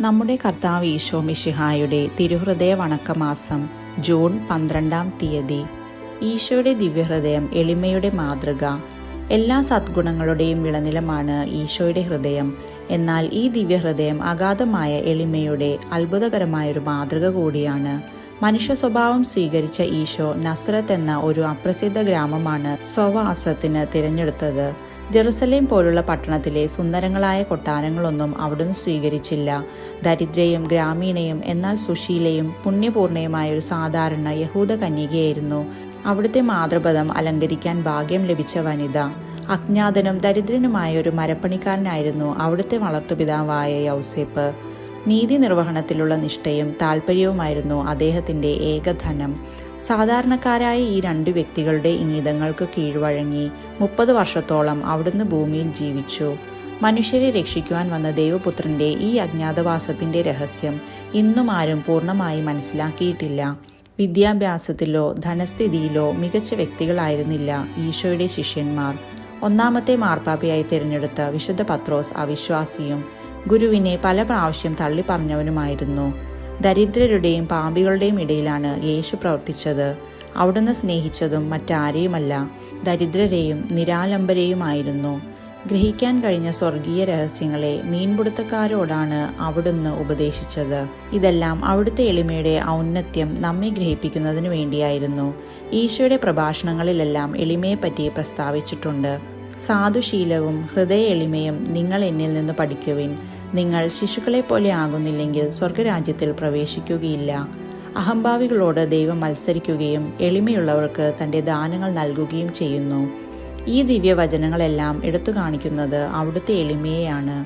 നമ്മുടെ കർത്താവ് ഈശോ മിഷിഹായുടെ തിരുഹൃദയ വണക്കമാസം ജൂൺ പന്ത്രണ്ടാം തീയതി. ഈശോയുടെ ദിവ്യഹൃദയം എളിമയുടെ മാതൃക. എല്ലാ സദ്ഗുണങ്ങളുടെയും വിളനിലമാണ് ഈശോയുടെ ഹൃദയം. എന്നാൽ ഈ ദിവ്യഹൃദയം അഗാധമായ എളിമയുടെ അത്ഭുതകരമായൊരു മാതൃക കൂടിയാണ്. മനുഷ്യ സ്വഭാവം സ്വീകരിച്ച ഈശോ നസ്രത്ത് എന്ന ഒരു അപ്രസിദ്ധ ഗ്രാമമാണ് സ്വവാസത്തിന് തിരഞ്ഞെടുത്തത്. ജെറുസലേം പോലുള്ള പട്ടണത്തിലെ സുന്ദരങ്ങളായ കൊട്ടാരങ്ങളൊന്നും അവിടുന്ന് സ്വീകരിച്ചില്ല. ദരിദ്രയും ഗ്രാമീണയും എന്നാൽ സുശീലയും പുണ്യപൂർണയുമായ ഒരു സാധാരണ യഹൂദ കന്യകയായിരുന്നു. അവിടുത്തെ മാതൃപദം അലങ്കരിക്കാൻ ഭാഗ്യം ലഭിച്ച വനിത. അജ്ഞാതനും ദരിദ്രനുമായ ഒരു മരപ്പണിക്കാരനായിരുന്നു അവിടുത്തെ വളർത്തുപിതാവായ യൗസേപ്പ്. നീതി നിർവഹണത്തിലുള്ള നിഷ്ഠയും താല്പര്യവുമായിരുന്നു അദ്ദേഹത്തിന്റെ ഏകധനം. സാധാരണക്കാരായ ഈ രണ്ടു വ്യക്തികളുടെ ഇംഗിതങ്ങൾക്ക് കീഴ്വഴങ്ങി മുപ്പത് വർഷത്തോളം അവിടുന്ന് ഭൂമിയിൽ ജീവിച്ചു. മനുഷ്യരെ രക്ഷിക്കുവാൻ വന്ന ദൈവപുത്രന്റെ ഈ അജ്ഞാതവാസത്തിന്റെ രഹസ്യം ഇന്നും ആരും പൂർണമായി മനസ്സിലാക്കിയിട്ടില്ല. വിദ്യാഭ്യാസത്തിലോ ധനസ്ഥിതിയിലോ മികച്ച വ്യക്തികളായിരുന്നില്ല ഈശോയുടെ ശിഷ്യന്മാർ. ഒന്നാമത്തെ മാർപ്പാപ്പയായി തിരഞ്ഞെടുത്ത വിശുദ്ധ പത്രോസ് അവിശ്വാസിയും ഗുരുവിനെ പല പ്രാവശ്യം തള്ളി പറഞ്ഞവനുമായിരുന്നു ദരിദ്രരുടെയും പാമ്പികളുടെയും ഇടയിലാണ് യേശു പ്രവർത്തിച്ചത്. അവിടുന്ന് സ്നേഹിച്ചതും മറ്റാരെയുമല്ല ദരിദ്രരെയും നിരാലംബരെയുമായിരുന്നു. ഗ്രഹിക്കാൻ കഴിഞ്ഞ സ്വർഗീയ രഹസ്യങ്ങളെ മീൻപിടുത്തക്കാരോടാണ് അവിടുന്ന് ഉപദേശിച്ചത്. ഇതെല്ലാം അവിടുത്തെ എളിമയുടെ ഔന്നത്യം നമ്മെ ഗ്രഹിപ്പിക്കുന്നതിനു വേണ്ടിയായിരുന്നു. ഈശോയുടെ പ്രഭാഷണങ്ങളിലെല്ലാം എളിമയെപ്പറ്റി പ്രസ്താവിച്ചിട്ടുണ്ട്. സാധുശീലവും ഹൃദയ എളിമയും നിങ്ങൾ എന്നിൽ നിന്ന് പഠിക്കുവിൻ. നിങ്ങൾ ശിശുക്കളെ പോലെ ആകുന്നില്ലെങ്കിൽ സ്വർഗരാജ്യത്തിൽ പ്രവേശിക്കുകയില്ല. അഹംഭാവികളോട് ദൈവം മത്സരിക്കുകയും എളിമയുള്ളവർക്ക് തന്റെ ദാനങ്ങൾ നൽകുകയും ചെയ്യുന്നു. ഈ ദിവ്യവചനങ്ങളെല്ലാം എടുത്തു കാണിക്കുന്നത് അവിടുത്തെ എളിമയെയാണ്.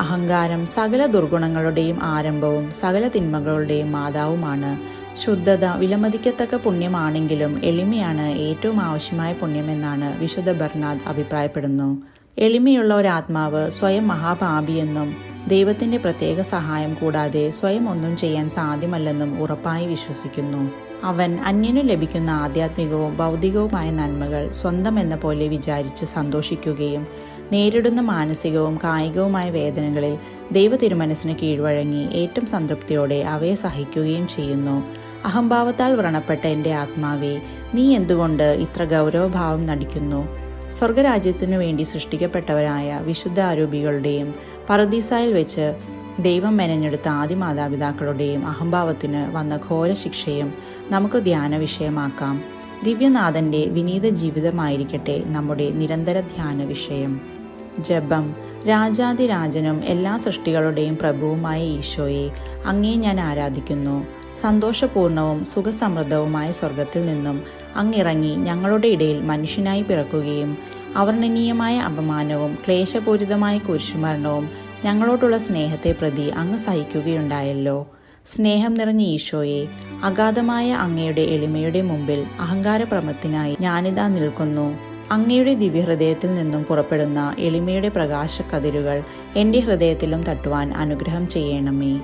അഹങ്കാരം സകല ദുർഗുണങ്ങളുടെയും ആരംഭവും സകല തിന്മകളുടെയും മാതാവുമാണ്. ശുദ്ധത വിലമതിക്കത്തക്ക പുണ്യമാണെങ്കിലും എളിമയാണ് ഏറ്റവും ആവശ്യമായ പുണ്യമെന്നാണ് വിശുദ്ധ ബർണാദ് അഭിപ്രായപ്പെടുന്നു. എളിമയുള്ള ഒരാത്മാവ് സ്വയം മഹാപാപിയെന്നും ദൈവത്തിന്റെ പ്രത്യേക സഹായം കൂടാതെ സ്വയം ഒന്നും ചെയ്യാൻ സാധ്യമല്ലെന്നും ഉറപ്പായി വിശ്വസിക്കുന്നു. അവൻ അന്യനു ലഭിക്കുന്ന ആധ്യാത്മികവും ഭൗതികവുമായ നന്മകൾ സ്വന്തം എന്ന പോലെ വിചാരിച്ച് സന്തോഷിക്കുകയും നേരിടുന്ന മാനസികവും കായികവുമായ വേദനകളിൽ ദൈവ തിരുമനസ്സിന് കീഴ്വഴങ്ങി ഏറ്റവും സംതൃപ്തിയോടെ അവയെ സഹിക്കുകയും ചെയ്യുന്നു. അഹംഭാവത്താൽ വ്രണപ്പെട്ട എന്റെ ആത്മാവെ നീ എന്തുകൊണ്ട് ഇത്ര ഗൗരവഭാവം നടിക്കുന്നു? സ്വർഗരാജ്യത്തിനു വേണ്ടി സൃഷ്ടിക്കപ്പെട്ടവരായ വിശുദ്ധ ആരോപികളുടെയും പറദീസായിൽ വെച്ച് ദൈവം മെനഞ്ഞെടുത്ത ആദ്യ മാതാപിതാക്കളുടെയും അഹംഭാവത്തിന് വന്ന ഘോര ശിക്ഷയും നമുക്ക് ധ്യാന വിഷയമാക്കാം. ദിവ്യനാഥന്റെ വിനീത ജീവിതമായിരിക്കട്ടെ നമ്മുടെ നിരന്തര ധ്യാന വിഷയം. ജപം. രാജാതിരാജനും എല്ലാ സൃഷ്ടികളുടെയും പ്രഭുവുമായ ഈശോയെ അങ്ങേ ഞാൻ ആരാധിക്കുന്നു. സന്തോഷപൂർണവും സുഖസമൃദ്ധവുമായ സ്വർഗത്തിൽ നിന്നും അങ്ങിറങ്ങി ഞങ്ങളുടെ ഇടയിൽ മനുഷ്യനായി പിറക്കുകയും അവർണനീയമായ അപമാനവും ക്ലേശപൂരിതമായ കുരിശുമരണവും ഞങ്ങളോടുള്ള സ്നേഹത്തെ പ്രതി അങ്ങ് സഹിക്കുകയുണ്ടായല്ലോ. സ്നേഹം നിറഞ്ഞ ഈശോയെ അഗാധമായ അങ്ങയുടെ എളിമയുടെ മുമ്പിൽ അഹങ്കാരപ്രമത്തിനായി ഞാനിതാ നിൽക്കുന്നു. അങ്ങയുടെ ദിവ്യഹൃദയത്തിൽ നിന്നും പുറപ്പെടുന്ന എളിമയുടെ പ്രകാശക്കതിരുകൾ എന്റെ ഹൃദയത്തിലും തട്ടുവാൻ അനുഗ്രഹം ചെയ്യണമേ.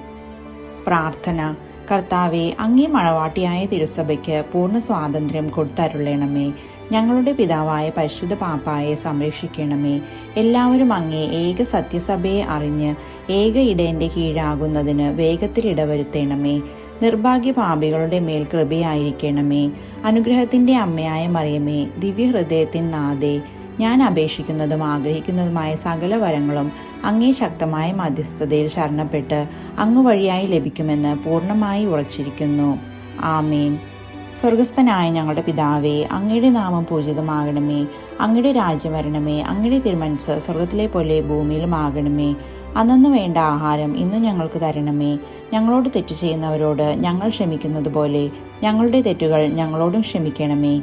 പ്രാർത്ഥന. കർത്താവെ അങ്ങേ മഴവാട്ടിയായ തിരുസഭയ്ക്ക് പൂർണ സ്വാതന്ത്ര്യം കൊടുത്തരുളണമേ. ഞങ്ങളുടെ പിതാവായ പരിശുദ്ധ പാപ്പായെ സംരക്ഷിക്കണമേ. എല്ലാവരും അങ്ങേ ഏക സത്യസഭയെ അറിഞ്ഞ് ഏക ഇടയന്റെ കീഴാകുന്നതിന് വേഗത്തിൽ ഇടവരുത്തണമേ. നിർഭാഗ്യ പാപികളുടെ മേൽ കൃപയായിരിക്കണമേ. അനുഗ്രഹത്തിന്റെ അമ്മയായ മറിയമേ ദിവ്യഹൃദയത്തിൻ നാഥേ ഞാൻ അപേക്ഷിക്കുന്നതും ആഗ്രഹിക്കുന്നതുമായ സകല വരങ്ങളും അങ്ങേ ശക്തമായ മധ്യസ്ഥതയിൽ ശരണപ്പെട്ട് അങ്ങ് വഴിയായി ലഭിക്കുമെന്ന് പൂർണമായി ഉറച്ചിരിക്കുന്നു. ആമേൻ. സ്വർഗസ്ഥനായ ഞങ്ങളുടെ പിതാവേ അങ്ങയുടെ നാമം പൂജിതമാകണമേ. അങ്ങയുടെ രാജ്യം വരണമേ. അങ്ങയുടെ തിരുമനസ് സ്വർഗത്തിലെ പോലെ ഭൂമിയിലും ആകണമേ. അന്നു വേണ്ട ആഹാരം ഇന്ന് ഞങ്ങൾക്ക് തരണമേ. ഞങ്ങളോട് തെറ്റ് ചെയ്യുന്നവരോട് ഞങ്ങൾ ക്ഷമിക്കുന്നത് പോലെ ഞങ്ങളുടെ തെറ്റുകൾ ഞങ്ങളോടും ക്ഷമിക്കണമേ.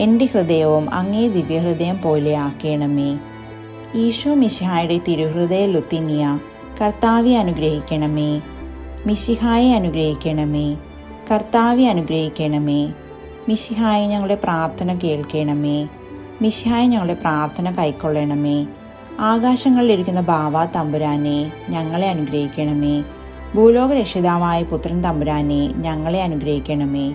എന്റെ ഹൃദയവും അങ്ങേ ദിവ്യഹൃദയം പോലെ ആക്കണമേ. ഈശോ മിശിഹായുടെ തിരുഹൃദയ ലുത്തിനിയ കർത്താവെ അനുഗ്രഹിക്കണമേ. മിശിഹായെ അനുഗ്രഹിക്കണമേ. കർത്താവെ അനുഗ്രഹിക്കണമേ. മിശിഹായെ ഞങ്ങളുടെ പ്രാർത്ഥന കേൾക്കണമേ. മിശിഹായെ ഞങ്ങളുടെ പ്രാർത്ഥന കൈക്കൊള്ളണമേ. ആകാശങ്ങളിലിരിക്കുന്ന ബാവ തമ്പുരാനെ ഞങ്ങളെ അനുഗ്രഹിക്കണമേ. ഭൂലോക രക്ഷിതാവായ പുത്രൻ തമ്പുരാനെ ഞങ്ങളെ അനുഗ്രഹിക്കണമേ.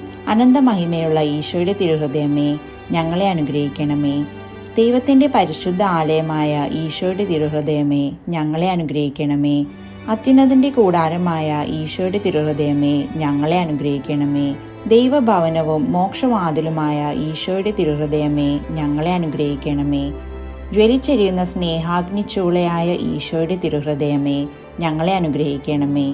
അനന്തമഹിമയുള്ള ഈശോയുടെ തിരുഹൃദയമേ ഞങ്ങളെ അനുഗ്രഹിക്കണമേ. ദൈവത്തിന്റെ പരിശുദ്ധ ആലയമായ ഈശോയുടെ തിരുഹൃദയമേ ഞങ്ങളെ അനുഗ്രഹിക്കണമേ. അത്യുന്നതിന്റെ കൂടാരമായ ഈശോയുടെ തിരുഹൃദയമേ ഞങ്ങളെ അനുഗ്രഹിക്കണമേ. ദൈവഭവനവും മോക്ഷവാതിലുമായ ഈശോയുടെ തിരുഹൃദയമേ ഞങ്ങളെ അനുഗ്രഹിക്കണമേ. ജ്വലിച്ചെരിയുന്ന സ്നേഹാഗ്നിച്ചൂളയായ ഈശോയുടെ തിരുഹൃദയമേ ഞങ്ങളെ അനുഗ്രഹിക്കണമേ.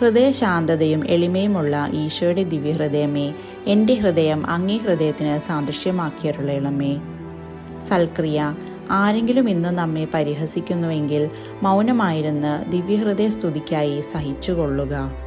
ഹൃദയശാന്തതയും എളിമയുമുള്ള ഈശോയുടെ ദിവ്യഹൃദയമേ എന്റെ ഹൃദയം അങ്ങേ ഹൃദയത്തിന് സാദൃശ്യമാക്കിയരുളണമേ. സൽക്രിയ ആരെങ്കിലും ഇന്ന് നമ്മെ പരിഹസിക്കുന്നുവെങ്കിൽ മൗനമായിരുന്ന് ദിവ്യഹൃദയ സ്തുതിക്കായി സഹിച്ചുകൊള്ളുക.